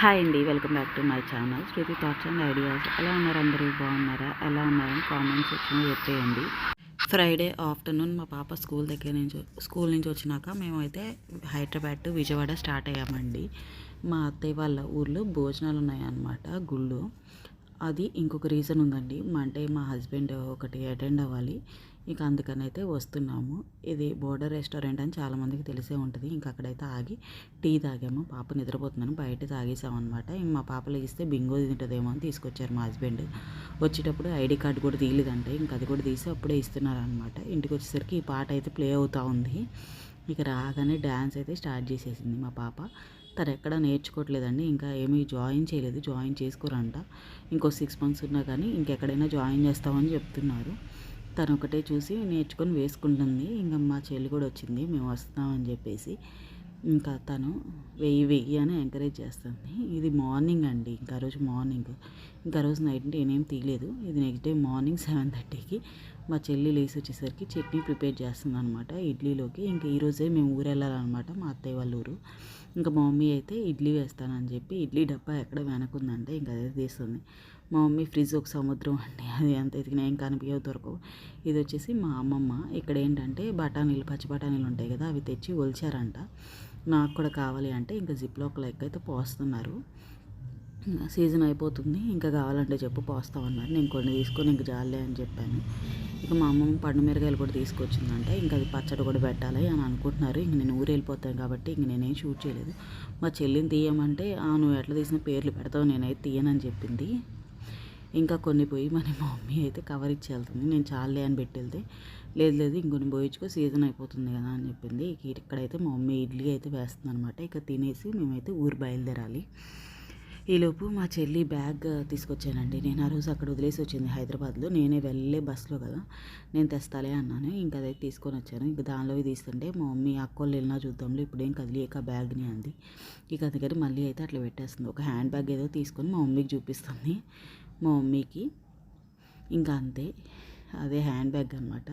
Hi అండి welcome back to my channel. Shruti thoughts and ideas. ఎలా ఉన్నారు అందరూ? బాగున్నారా? ఎలా ఉన్నారని కామెంట్ సెక్షన్లో చెప్పేయండి. ఫ్రైడే ఆఫ్టర్నూన్ మా పాప స్కూల్ దగ్గర నుంచి స్కూల్ నుంచి వచ్చినాక మేమైతే హైదరాబాద్ టు విజయవాడ స్టార్ట్ అయ్యామండి. మా అత్తయ్య వాళ్ళ ఊర్లో భోజనాలు ఉన్నాయన్నమాట గుళ్ళు. అది ఇంకొక రీజన్ ఉందండి. మా అంటే మా హస్బెండ్ ఒకటి అటెండ్ అవ్వాలి. ఇక అందుకని అయితే వస్తున్నాము. ఇది బోర్డర్ రెస్టారెంట్ అని చాలామందికి తెలిసే ఉంటుంది. ఇంకా అక్కడైతే ఆగి టీ తాగాము. పాప నిద్రపోతుందని బయట తాగేసామన్నమాట. ఇంక మా పాప ఇస్తే బింగో తింటుందేమో అని తీసుకొచ్చారు మా హస్బెండ్. వచ్చేటప్పుడు ఐడి కార్డు కూడా తీయలేదంటే. ఇంక అది కూడా తీసి అప్పుడే ఇస్తున్నారు అనమాట ఇంటికి వచ్చేసరికి ఈ పాట అయితే ప్లే అవుతూ ఉంది. ఇక రాగానే డ్యాన్స్ అయితే స్టార్ట్ చేసేసింది మా పాప. తను ఎక్కడ నేర్చుకోవట్లేదండి. ఇంకా ఏమీ జాయిన్ చేయలేదు. జాయిన్ చేసుకోరంట. ఇంకో సిక్స్ మంత్స్ ఉన్నా కానీ ఇంకెక్కడైనా జాయిన్ చేస్తామని చెప్తున్నారు. తను ఒకటే చూసి నేర్చుకొని వేసుకుంటుంది. ఇంకా మా చెల్లి కూడా వచ్చింది మేము వస్తామని చెప్పేసి. ఇంకా తను వెయ్యి వెయ్యి అని ఎంకరేజ్ చేస్తుంది. ఇది మార్నింగ్ అండి ఇంకా రోజు మార్నింగ్ ఇంకా రోజు నైట్ నేనేం తీయలేదు. ఇది నెక్స్ట్ డే మార్నింగ్ సెవెన్ థర్టీకి మా చెల్లి లేసి వచ్చేసరికి చట్నీ ప్రిపేర్ చేస్తుంది అనమాట ఇడ్లీలోకి. ఇంకా ఈరోజే మేము ఊరు వెళ్ళాలన్నమాట మా అత్తయ్య వాళ్ళ ఊరు. ఇంకా మా మమ్మీ అయితే ఇడ్లీ వేస్తానని చెప్పి ఇడ్లీ డబ్బా ఎక్కడ వెనకుందంటే ఇంకా అదే తీస్తుంది. మా మమ్మీ ఫ్రిడ్జ్ ఒక సముద్రం అండి అది ఎంత ఎతికినా ఏం కనిపించవు దొరకవు. ఇది వచ్చేసి మా అమ్మమ్మ ఇక్కడ ఏంటంటే బఠానీలు పచ్చి బఠానీలు ఉంటాయి కదా అవి తెచ్చి ఒలిచారంట. నాకు కూడా కావాలి అంటే ఇంకా జిప్లో ఒక లెక్క అయితే పోస్తున్నారు. సీజన్ అయిపోతుంది. ఇంకా కావాలంటే చెప్పు పోస్తామన్నారు నేను కొన్ని తీసుకొని ఇంక జాలే అని చెప్పాను. ఇక మా అమ్మమ్మ పండు మిరగాయలు కూడా తీసుకొచ్చిందంటే. ఇంకా అది పచ్చడి కూడా పెట్టాలి అని అనుకుంటున్నారు. ఇంక నేను ఊరు వెళ్ళిపోతాను కాబట్టి ఇంక నేనేం షూట్ చేయలేదు. మా చెల్లిని తీయమంటే నువ్వు ఎట్లా తీసిన పేర్లు పెడతావు నేనైతే తీయనని చెప్పింది. ఇంకా కొన్ని పోయి మరి మా మమ్మీ అయితే కవర్ ఇచ్చి వెళ్తుంది. నేను చాలే అని పెట్టి వెళ్తే లేదు లేదు ఇంకొన్ని పోయించుకో సీజన్ అయిపోతుంది కదా అని చెప్పింది. ఇక ఇక్కడైతే మా మమ్మీ ఇడ్లీ అయితే వేస్తుంది అనమాట ఇక తినేసి మేమైతే ఊరు బయలుదేరాలి. ఈలోపు మా చెల్లి బ్యాగ్ తీసుకొచ్చానండి. నేను ఆ రోజు అక్కడ వదిలేసి వచ్చింది హైదరాబాద్లో. నేనే వెళ్ళే బస్సులో కదా. నేను తెస్తాలే అన్నాను. ఇంకా అదే తీసుకొని వచ్చాను. ఇంకా దానిలో తీస్తుంటే మా మమ్మీ అక్కోళ్ళు వెళ్ళినా చూద్దాంలో. ఇప్పుడేం కదిలేక బ్యాగ్ని అంది. ఇక అందుకని మళ్ళీ అయితే అట్లా పెట్టేస్తుంది. ఒక హ్యాండ్ బ్యాగ్ ఏదో తీసుకొని మా మమ్మీకి చూపిస్తుంది. మా మమ్మీకి ఇంకా అంతే. అదే హ్యాండ్ బ్యాగ్ అనమాట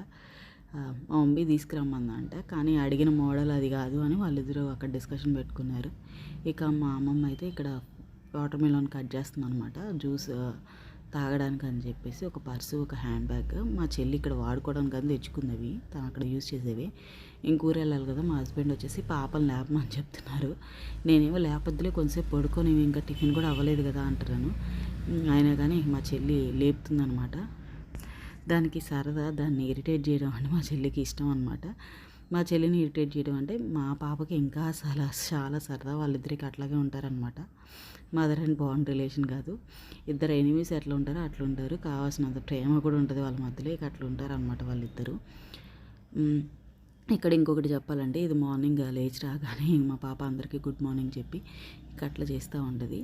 మా మమ్మీ తీసుకురమ్మందంట. కానీ అడిగిన మోడల్ అది కాదు అని వాళ్ళిద్దరూ అక్కడ డిస్కషన్ పెట్టుకున్నారు. ఇక మా అమ్మమ్మ అయితే ఇక్కడ వాటర్ మిలన్ కట్ చేస్తున్నాను అనమాట జ్యూస్ తాగడానికి అని చెప్పేసి ఒక పర్సు ఒక హ్యాండ్ బ్యాగ్. మా చెల్లి ఇక్కడ వాడుకోవడానికి అని తెచ్చుకున్నవి తను అక్కడ యూజ్ చేసేవి. ఇంకూరు వెళ్ళాలి కదా మా హస్బెండ్ వచ్చేసి పాపలు లేపమని చెప్తున్నారు. నేనేమో లేపద్దులే కొంచెంసేపు పడుకొని ఇంకా టిఫిన్ కూడా అవ్వలేదు కదా అంటున్నాను. అయినా కానీ మా చెల్లి లేపుతుందనమాట దానికి సరదా దాన్ని ఇరిటేట్ చేయడం అంటే మా చెల్లికి ఇష్టం అనమాట మా చెల్లిని ఇరిటేట్ చేయడం అంటే మా పాపకి ఇంకా చాలా చాలా సరదా వాళ్ళిద్దరికి అట్లాగే ఉంటారనమాట మదర్ అండ్ బాండ్ రిలేషన్ కాదు. ఇద్దరు ఎనిమీస్ ఎట్లా ఉంటారో అట్లా ఉంటారు. కావాల్సినంత ప్రేమ కూడా ఉంటుంది వాళ్ళ మధ్యలో ఇక అట్లా ఉంటారనమాట వాళ్ళిద్దరు. ఇక్కడ ఇంకొకటి చెప్పాలంటే ఇది మార్నింగ్ లేచి రాగానే మా పాప అందరికీ గుడ్ మార్నింగ్ చెప్పి ఇక అట్లా చేస్తూ ఉంటుంది.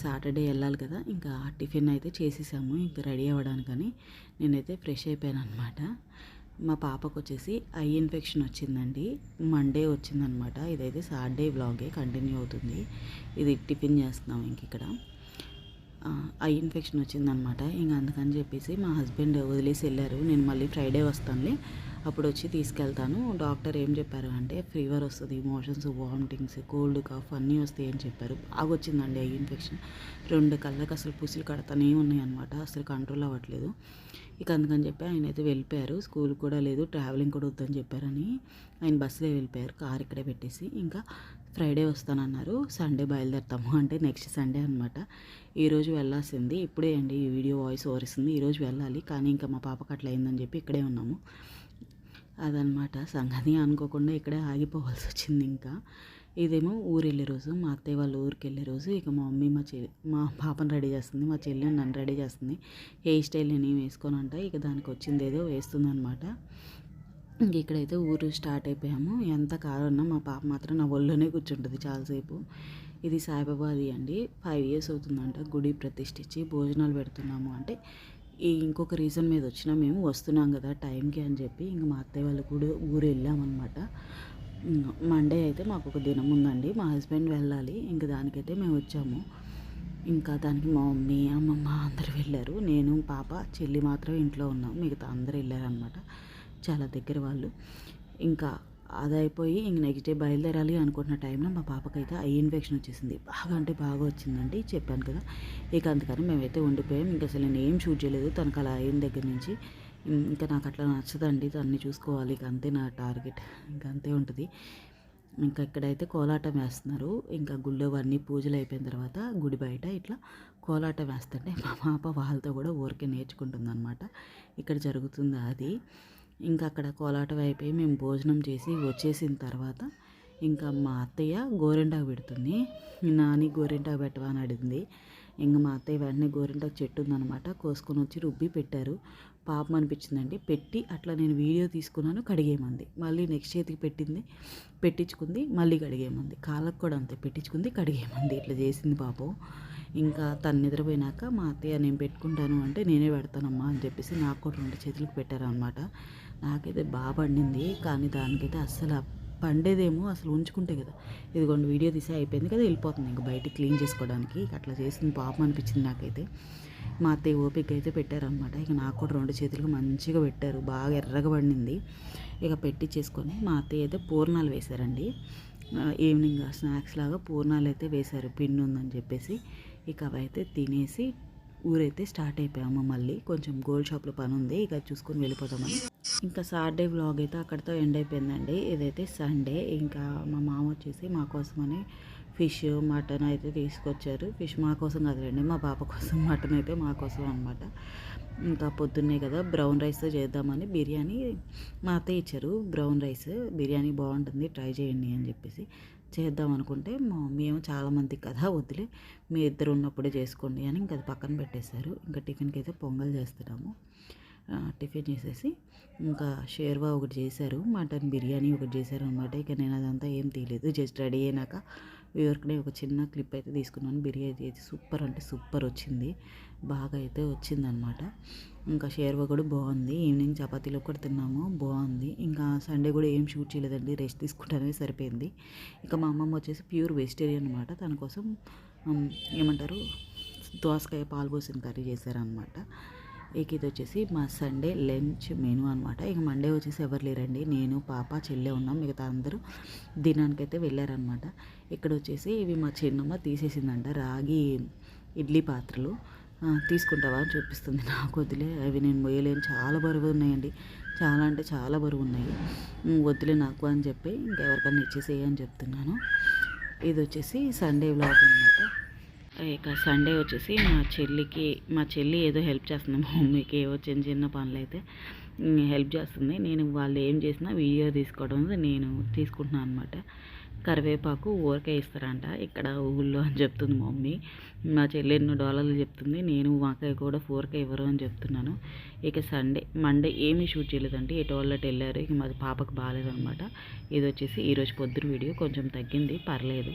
సాటర్డే వెళ్ళాలి కదా ఇంకా టిఫిన్ అయితే చేసేసాము ఇంకా రెడీ అవ్వడానికని. నేనైతే ఫ్రెష్ అయిపోయాను అనమాట మా పాపకు వచ్చేసి ఐ ఇన్ఫెక్షన్ వచ్చిందండి. మండే వచ్చిందనమాట. ఇదైతే సాటర్డే వ్లాగే కంటిన్యూ అవుతుంది. ఇది టిఫిన్ చేస్తున్నాం ఇంక ఇక్కడ. ఐ ఇన్ఫెక్షన్ వచ్చిందనమాట. ఇంక అందుకని చెప్పేసి మా హస్బెండ్ వదిలేసి వెళ్ళారు. నేను మళ్ళీ ఫ్రైడే వస్తానులే. అప్పుడు వచ్చి తీసుకెళ్తాను. డాక్టర్ ఏం చెప్పారు అంటే ఫీవర్ వస్తుంది మోషన్స్ వామిటింగ్స్ కోల్డ్ కాఫ్ అన్నీ వస్తాయి అని చెప్పారు. బాగా వచ్చిందండి ఐ ఇన్ఫెక్షన్. రెండు కళ్ళకి అసలు పుసిలు కడతానే ఉన్నాయి అనమాట అసలు కంట్రోల్ అవ్వట్లేదు. ఇక అందుకని చెప్పి ఆయన అయితే వెళ్ళిపోయారు. స్కూల్ కూడా లేదు ట్రావెలింగ్ కూడా వద్దని చెప్పారని ఆయన బస్సులో వెళ్ళిపోయారు. కార్ ఇక్కడే పెట్టేసి ఇంకా ఫ్రైడే వస్తానన్నారు. సండే బయలుదేరుతాము అంటే నెక్స్ట్ సండే అనమాట ఈరోజు వెళ్ళాల్సింది ఇప్పుడే అండి ఈ వీడియో వాయిస్ ఓరిస్తుంది ఈరోజు వెళ్ళాలి కానీ ఇంకా మా పాపకు అట్లా అయిందని చెప్పి ఇక్కడే ఉన్నాము. అదనమాట సంగతి అనుకోకుండా ఇక్కడే ఆగిపోవాల్సి వచ్చింది ఇంకా. ఇదేమో ఊరు వెళ్ళే రోజు మా అత్తయ్య వాళ్ళ ఊరికి వెళ్ళే రోజు ఇక మా మమ్మీ మా చెల్లి మా పాపను రెడీ చేస్తుంది మా చెల్లి నన్ను రెడీ చేస్తుంది. హెయిర్ స్టైల్ నేను వేసుకొని అంట ఇక దానికి వచ్చింది ఏదో వేస్తుంది అనమాట ఇంక ఇక్కడైతే ఊరు స్టార్ట్ అయిపోయాము. ఎంత కారు ఉన్నా మా పాప మాత్రం నా ఒళ్ళోనే కూర్చుంటుంది చాలాసేపు. ఇది సాయిబాబాది అండి. ఫైవ్ ఇయర్స్ అవుతుందంట గుడి ప్రతిష్ఠించి భోజనాలు పెడుతున్నాము. అంటే ఇంకొక రీజన్ మీద వచ్చినా మేము వస్తున్నాం కదా టైంకి అని చెప్పి ఇంక మా అత్తయ్య వాళ్ళు కూడా ఊరు వెళ్ళామన్నమాట. మండే అయితే మాకు ఒక దినం ఉందండి. మా హస్బెండ్ వెళ్ళాలి. ఇంకా దానికైతే మేము వచ్చాము. ఇంకా దానికి మా మమ్మీ అమ్మమ్మ అందరు వెళ్ళారు. నేను పాప చెల్లి మాత్రం ఇంట్లో ఉన్నాం. మిగతా అందరూ వెళ్ళారనమాట చాలా దగ్గర వాళ్ళు. ఇంకా అదైపోయి ఇంక నెక్స్ట్ డే బయలుదేరాలి అనుకున్న టైంలో మా పాపకైతే ఐ ఇన్ఫెక్షన్ వచ్చేసింది. బాగా అంటే బాగా వచ్చిందండి. చెప్పాను కదా. ఇక అందుకని మేమైతే ఉండిపోయాం. ఇంకా అసలు నేను ఏం షూట్ చేయలేదు. తనకు అలా అయిన దగ్గర నుంచి. ఇంకా నాకు అట్లా నచ్చదండి. దాన్ని చూసుకోవాలి. ఇక అంతే నా టార్గెట్. ఇంకా అంతే ఉంటుంది. ఇంకా ఇక్కడైతే కోలాటం వేస్తున్నారు. ఇంకా గుళ్ళో అన్నీ పూజలు అయిపోయిన తర్వాత గుడి బయట ఇట్లా కోలాటం వేస్తుంటే మా పాప వాళ్ళతో కూడా ఊరికే నేర్చుకుంటుంది అనమాట ఇక్కడ జరుగుతుంది అది. ఇంకా అక్కడ కోలాటం అయిపోయి మేము భోజనం చేసి వచ్చేసిన తర్వాత ఇంకా మా అత్తయ్య గోరింటాకు పెడుతుంది. నాని గోరింటాకు పెట్టవా? అని అడిగింది. ఇంకా మా అత్తయ్య వెంటనే గోరింటాకు చెట్టు ఉందనమాట కోసుకొని వచ్చి రుబ్బి పెట్టారు. పాపం అనిపించిందండి. పెట్టి అట్లా నేను వీడియో తీసుకున్నాను కడిగేమంది మళ్ళీ నెక్స్ట్ చేతికి పెట్టింది పెట్టించుకుంది మళ్ళీ కడిగేమంది కాళ్ళకు కూడా అంతే పెట్టించుకుంది కడిగేమంది ఇట్లా చేసింది పాపం. ఇంకా తను నిద్రపోయినాక మా అత్తయ్య నేను పెట్టుకుంటాను అంటే నేనే పెడతానమ్మా అని చెప్పేసి నాకు కూడా రెండు చేతులకు పెట్టారనమాట నాకైతే బాగా పండింది కానీ దానికైతే అస్సలు పండేదేమో అసలు ఉంచుకుంటే కదా. ఇదిగోండి వీడియో తీసి అయిపోయింది కదా వెళ్ళిపోతుంది. ఇంకా బయట క్లీన్ చేసుకోవడానికి అట్లా చేసింది పాపం అనిపించింది నాకైతే. మా అత్తయ్య ఓపిక అయితే పెట్టారనమాట ఇక నాకు కూడా రెండు చేతులకు మంచిగా పెట్టారు. బాగా ఎర్రగా పండింది. ఇక పెట్టి చేసుకొని మా అత్తయ్య అయితే పూర్ణాలు వేశారండి. ఈవినింగ్ స్నాక్స్ లాగా పూర్ణాలు అయితే వేశారు. పిండి ఉందని చెప్పేసి ఇక అవి అయితే తినేసి ఊరైతే స్టార్ట్ అయిపోయాము మళ్ళీ. కొంచెం గోల్డ్ షాప్లో పని ఉంది ఇక చూసుకొని వెళ్ళిపోతామని ఇంకా సాటర్డే వ్లాగ్ అయితే అక్కడితో ఎండ్ అయిపోయిందండి. ఇదైతే సండే. ఇంకా మా మామ వచ్చేసి మా కోసమని ఫిష్ మటన్ అయితే తీసుకొచ్చారు. ఫిష్ మా కోసం కదలండి మా పాప కోసం మటన్ అయితే మా కోసం అనమాట ఇంకా పొద్దున్నే కదా బ్రౌన్ రైస్ చేద్దామని బిర్యానీ మా అత్తయ్య ఇచ్చారు. బ్రౌన్ రైస్ బిర్యానీ బాగుంటుంది ట్రై చేయండి అని చెప్పేసి చేద్దాం అనుకుంటే మా చాలామంది కదా వదిలే మీ ఇద్దరు ఉన్నప్పుడే చేసుకోండి అని ఇంకా అది పక్కన పెట్టేశారు. ఇంకా టిఫిన్కి అయితే పొంగల్ చేస్తున్నాము. టిఫిన్ చేసేసి ఇంకా షేర్వా ఒకటి చేశారు మటన్ బిర్యానీ ఒకటి చేశారు అనమాట ఇక నేను అదంతా ఏం తీయలేదు జస్ట్ రెడీ అయినాక వ్యూవర్కి ఒక చిన్న క్లిప్ అయితే తీసుకున్నాను. బిర్యానీ అయితే సూపర్ అంటే సూపర్ వచ్చింది బాగా అయితే వచ్చిందనమాట. ఇంకా షేర్వా కూడా బాగుంది ఈవినింగ్ చపాతీలో కూడా తిన్నాము బాగుంది. ఇంకా సండే కూడా ఏం షూట్ చేయలేదండి రెస్ట్ తీసుకుంటానే సరిపోయింది. ఇంకా మా అమ్మమ్మ వచ్చేసి ప్యూర్ వెజిటేరియన్ అనమాట తన కోసం ఏమంటారు దోసకాయ పాలు పోసిన కర్రీ చేశారనమాట. ఇక ఇది వచ్చేసి మా సండే లంచ్ మెనూ అనమాట ఇక మండే వచ్చేసి ఎవరు లేరండి. నేను పాప చెల్లె ఉన్నాం. మిగతా అందరూ దినానికైతే వెళ్ళారనమాట ఇక్కడ వచ్చేసి ఇవి మా చిన్నమ్మ తీసేసిందంట రాగి ఇడ్లీ పాత్రలు. తీసుకుంటావా అని చూపిస్తుంది. నాకు వదిలే అవి నేను మొయ్యలేను. చాలా బరువు ఉన్నాయండి. చాలా అంటే చాలా బరువు ఉన్నాయి. వద్దులే నాకు అని చెప్పి ఇంకెవరికన్నా ఇచ్చేసేయని చెప్తున్నాను. ఇది వచ్చేసి సండే వ్లాగ్ అనమాట ఇక సండే వచ్చేసి మా చెల్లికి మా చెల్లి ఏదో హెల్ప్ చేస్తుంది మా మమ్మీకి ఏవో చిన్న చిన్న పనులు అయితే హెల్ప్ చేస్తుంది. నేను వాళ్ళు ఏం చేసినా వీడియో తీసుకోవడం నేను తీసుకుంటున్నాను అనమాట కరివేపాకు ఊరకే ఇస్తారంట ఇక్కడ ఊళ్ళో అని చెప్తుంది మమ్మీ. మా చెల్లి ఎన్నో డాలర్లు చెప్తుంది నేను మాకాయ కూడా ఫోర్కే ఇవ్వరు అని చెప్తున్నాను. ఇక సండే మండే ఏమీ షూట్ చేయలేదంటే ఎటు వాళ్ళకి వెళ్ళారు ఇక మాది పాపకు బాగాలేదనమాట ఇది వచ్చేసి ఈరోజు పొద్దున వీడియో కొంచెం తగ్గింది పర్లేదు.